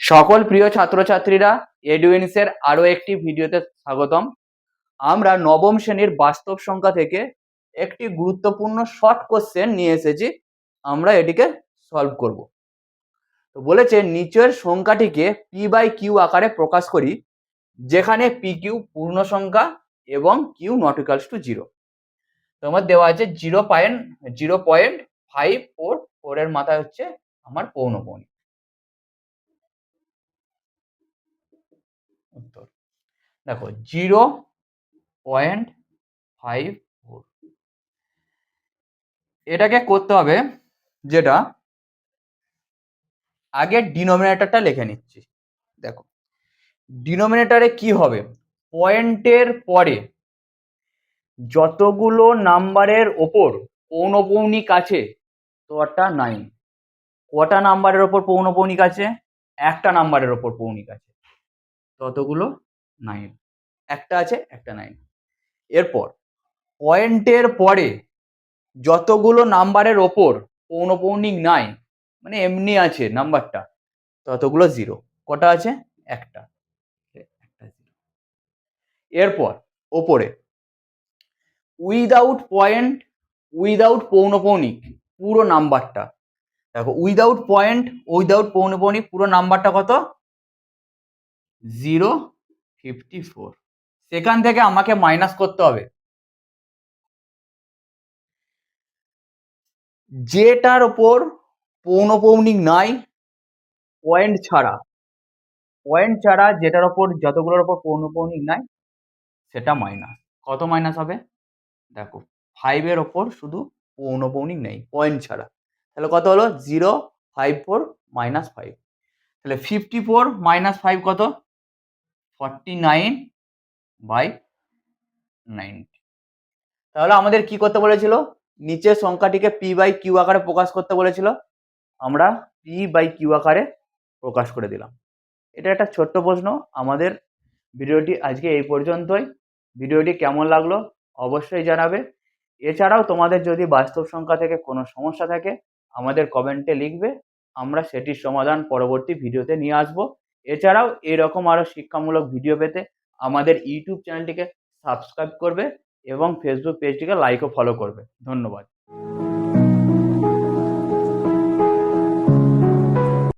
সকল প্রিয় ছাত্রছাত্রীরা এডুইন্সের আরও একটি ভিডিওতে স্বাগতম। আমরা নবম শ্রেণির বাস্তব সংখ্যা থেকে একটি গুরুত্বপূর্ণ শর্ট কোশ্চেন নিয়ে এসেছি। আমরা এটিকে সলভ করব। তো বলেছে, নিচের সংখ্যাটিকে পি বাই কিউ আকারে প্রকাশ করি, যেখানে পি কিউ পূর্ণ সংখ্যা এবং Q not equals to zero তোমার দেওয়া আছে zero point zero point five four ফোরের মাথায় হচ্ছে আমার পৌনপৌনি। উত্তর। দেখো জিরো পয়েন্ট ফাইভ ফোর এটাকে করতে হবে যেটা আগে ডিনোমিনেটরটা লিখে নিচ্ছি। দেখো ডিনোমিনেটরে কি হবে? পয়েন্টের পরে যতগুলো নাম্বারের ওপর পৌনপৌনিক আছে তটা নাইন কটা নাম্বারের ওপর পৌনপৌনিক আছে? একটা নাম্বারের ওপর পৌনিক আছে। ততগুলো নাইন একটা আছে, একটা নাইন এরপর পয়েন্টের পরে যতগুলো নাম্বারের ওপর পৌনপৌনিক নাই মানে এমনি আছে নাম্বারটা ততগুলো জিরো কটা আছে? একটা। একটা জিরো এরপর ওপরে উইদাউট পয়েন্ট উইদাউট পৌনপৌনিক পুরো নাম্বারটা দেখো উইদাউট পয়েন্ট উইদাউট পৌনপৌনিক পুরো নাম্বারটা কত? Zero fifty four. সেখান থেকে আমাকে মাইনাস করতে হবে। যেটার ওপর পৌনপৌনিক নাই পয়েন্ট ছাড়া। পয়েন্ট ছাড়া যেটার ওপর যতগুলোর ওপর পৌনপৌনিক নাই, সেটা মাইনাস কত মাইনাস হবে? দেখো ফাইভের ওপর শুধু পৌনপৌনিক নেই পয়েন্ট ছাড়া। তাহলে কত হলো? Zero five four minus five তাহলে ফিফটি ফোর মাইনাস ফাইভ কত? ফর্টি নাইন বাই নাইনটি তাহলে আমাদের কি করতে বলেছিল? নিচের সংখ্যাটিকে পি বাই কিউ আকারে প্রকাশ করতে বলেছিল। আমরা পি বাই কিউ আকারে প্রকাশ করে দিলাম। এটা একটা ছোট্ট প্রশ্ন। আমাদের ভিডিওটি আজকে এই পর্যন্তই। ভিডিওটি কেমন লাগল অবশ্যই জানাবে। এছাড়াও তোমাদের যদি বাস্তব সংখ্যা থেকে কোনো সমস্যা থাকে, আমাদের কমেন্টে লিখবে। আমরা সেটির সমাধান পরবর্তী ভিডিওতে নিয়ে আসব। এছাড়াও এরকম আরও শিক্ষামূলক ভিডিও পেতে আমাদের ইউটিউব চ্যানেলটিকে সাবস্ক্রাইব করবে এবং ফেসবুক পেজটিকে লাইক ও ফলো করবে। ধন্যবাদ।